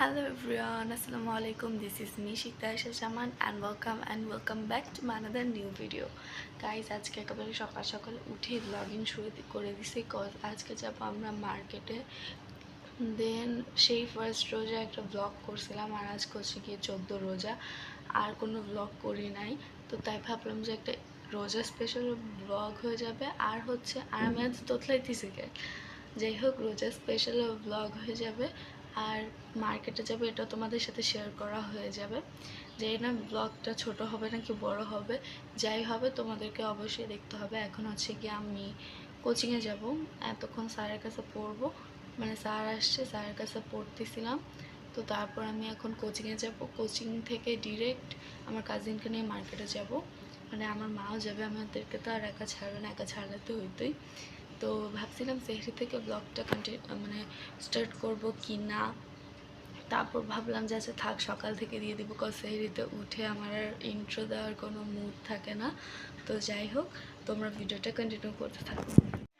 Hello everyone, Assalamu alaikum. This is me Shikta Aisha Shaman and welcome and welcome back to my another new video. আজকে একেবারে সকাল সকাল উঠে blogging শুরু করে দিছি কজ আজকে যাব আমরা মার্কেটে দেন সেই ফার্স্ট রোজা একটা ব্লগ করছিলাম আর আজকে হচ্ছে গিয়ে চোদ্দ রোজা। আর কোনো ব্লগ করি নাই তো তাই ভাবলাম যে একটা রোজা স্পেশাল ব্লগ হয়ে যাবে। আর হচ্ছে আর আমি আজ তোতলাইতেছি যাই হোক রোজা স্পেশাল ব্লগ হয়ে যাবে। আর মার্কেটে যাবে এটা তোমাদের সাথে শেয়ার করা হয়ে যাবে। যাই না ব্লগটা ছোট হবে নাকি বড় হবে, যাই হবে তোমাদেরকে অবশ্যই দেখতে হবে। এখন হচ্ছে কি আমি কোচিংয়ে যাব, এতক্ষণ স্যারের কাছে পড়ব। মানে স্যার আসছে, স্যারের কাছে পড়তেছিলাম। তো তারপর আমি এখন কোচিংয়ে যাব। কোচিং থেকে ডিরেক্ট আমার কাজিনকে নিয়ে মার্কেটে যাব। মানে আমার মাও যাবে আমাদেরকে তো আর একা ছাড়বে না, একা ছাড়লে তো হইতোই। তো ভাবছিলাম সেহরি থেকে ব্লগটা কন্টিনিউ মানে স্টার্ট করব কি না। তারপর ভাবলাম যে আচ্ছা থাক, সকাল থেকে দিয়ে দিব কজ সেহরিতে উঠে আমার আর ইন্ট্রো দেওয়ার কোনো মুড থাকে না। তো যাই হোক, তোমরা ভিডিওটা কন্টিনিউ করতে থাকো।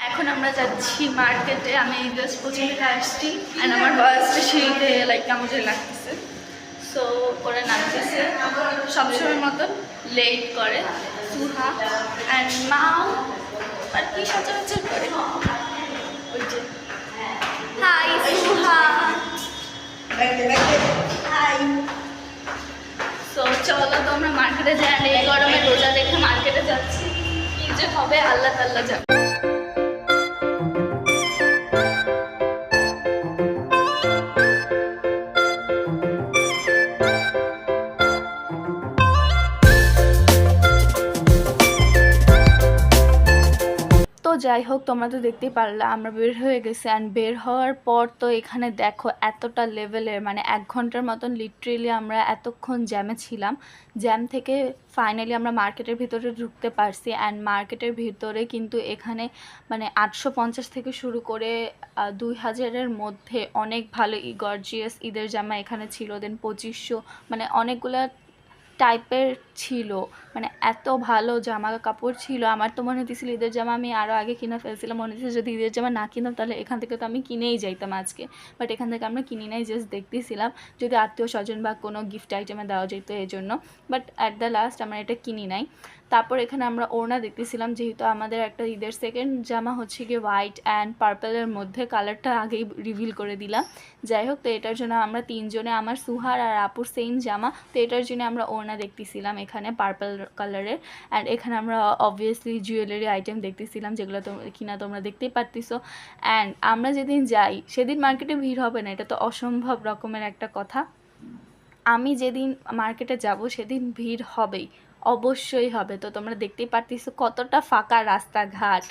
এখন আমরা যাচ্ছি মার্কেটে আমি জাস্ট কোচিং থেকে আসছি অ্যান্ড আমার বয়সটা সিঁড়িতে লাইক কেমন লাগতেছে। সো করে নামতেছে সবসময় মতন লেট করে, সুহা অ্যান্ড মাও আর কি সচরাচর করে? ওই যে হাই সুহা সো চলো তো আমরা মার্কেটে যাই এই গরমে রোজা দেখে মার্কেটে যাচ্ছি। কি যে হবে আল্লাহ তাল্লাহ যাবে যাই হোক, তোমরা তো দেখতেই পারলে, আমরা বের হয়ে গেছি। অ্যান্ড বের হওয়ার পর তো এখানে দেখো এতটা লেভেলের মানে এক ঘণ্টার মতন লিটারেলি আমরা এতক্ষণ জ্যামে ছিলাম। জ্যাম থেকে ফাইনালি আমরা মার্কেটের ভিতরে ঢুকতে পারছি। অ্যান্ড মার্কেটের ভিতরে কিন্তু এখানে মানে আটশো পঞ্চাশ থেকে শুরু করে দুই হাজারের মধ্যে অনেক ভালো গর্জিয়াস ঈদের জামা এখানে ছিল। দেন পঁচিশশো মানে অনেকগুলা টাইপের ছিল। মানে এত ভালো জামা কাপড় ছিল। আমার তো মনে হতেছিল ঈদের জামা আমি আরও আগে কিনে ফেলছিলাম। মনে হচ্ছে যদি ঈদের জামা না কিনতাম, তাহলে এখান থেকে তো আমি কিনেই যাইতাম আজকে। বাট এখান থেকে আমরা কিনি নাই জাস্ট দেখতেছিলাম। যদি আত্মীয় স্বজন বা কোনো গিফট আইটেমে দেওয়া যেত এই জন্য বাট অ্যাট দ্য লাস্ট আমরা এটা কিনি নাই। তারপর এখানে আমরা ওড়না দেখতেছিলাম, যেহেতু আমাদের একটা ঈদের সেকেন্ড জামা হচ্ছে গিয়ে হোয়াইট অ্যান্ড পার্পেলের মধ্যে কালারটা আগেই রিভিল করে দিলাম। যাই হোক, তো এটার জন্য আমরা তিনজনে, আমার সুহার আর আপুর সেম জামা, তো এটার জন্য আমরা ওড়না দেখতেছিলাম এখানে পার্পল কালারের অ্যান্ড এখানে আমরা অবভিয়াসলি জুয়েলারি আইটেম দেখতেছিলাম, যেগুলো কিনা তোমরা দেখতেই পারতেছো। অ্যান্ড আমরা যেদিন যাই, সেদিন মার্কেটে ভিড় হবে না, এটা তো অসম্ভব রকমের একটা কথা। আমি যেদিন মার্কেটে যাব সেদিন ভিড় হবেই, অবশ্যই হবে। তো তোমরা দেখতেই পারতেছো কতটা ফাঁকা রাস্তাঘাট।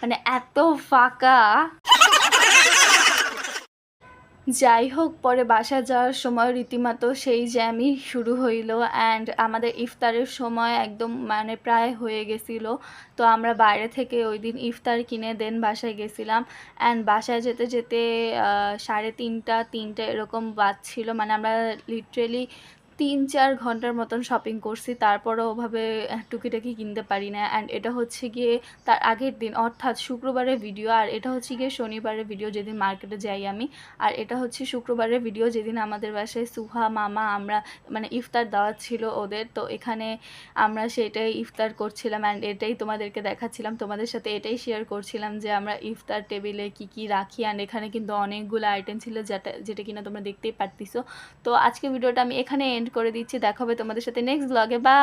মানে এত ফাঁকা। যাই হোক পরে বাসা যাওয়ার সময় রীতিমতো সেই জ্যামই শুরু হইল অ্যান্ড আমাদের ইফতারের সময় একদম মানে প্রায় হয়ে গেছিল। তো আমরা বাইরে থেকে ওই দিন ইফতার কিনে দেন বাসায় গেছিলাম অ্যান্ড বাসায় যেতে যেতে সাড়ে তিনটা তিনটা এরকম বাজছিল। মানে আমরা লিটারেলি তিন চার ঘণ্টার মতন শপিং করছি, তারপরও ওভাবে টুকিটাকি কিনতে পারি না। অ্যান্ড এটা হচ্ছে গিয়ে তার আগের দিন, অর্থাৎ শুক্রবারের ভিডিও আর এটা হচ্ছে গিয়ে শনিবারের ভিডিও যেদিন মার্কেটে যাই আমি। আর এটা হচ্ছে শুক্রবারের ভিডিও যেদিন আমাদের বাসায় সুহা, মামা, আমরা মানে ইফতার দেওয়া ছিল ওদের। তো এখানে আমরা সেটাই ইফতার করছিলাম অ্যান্ড এটাই তোমাদেরকে দেখাচ্ছিলাম। তোমাদের সাথে এটাই শেয়ার করছিলাম যে আমরা ইফতার টেবিলে কি কি রাখি। অ্যান্ড এখানে কিন্তু অনেকগুলো আইটেম ছিল যেটা যেটা কিনা তোমরা দেখতেই পারতিছো। তো আজকে ভিডিওটা আমি এখানে এন্ড করে দিচ্ছি। দেখা হবে তোমাদের সাথে নেক্সট ব্লগে বা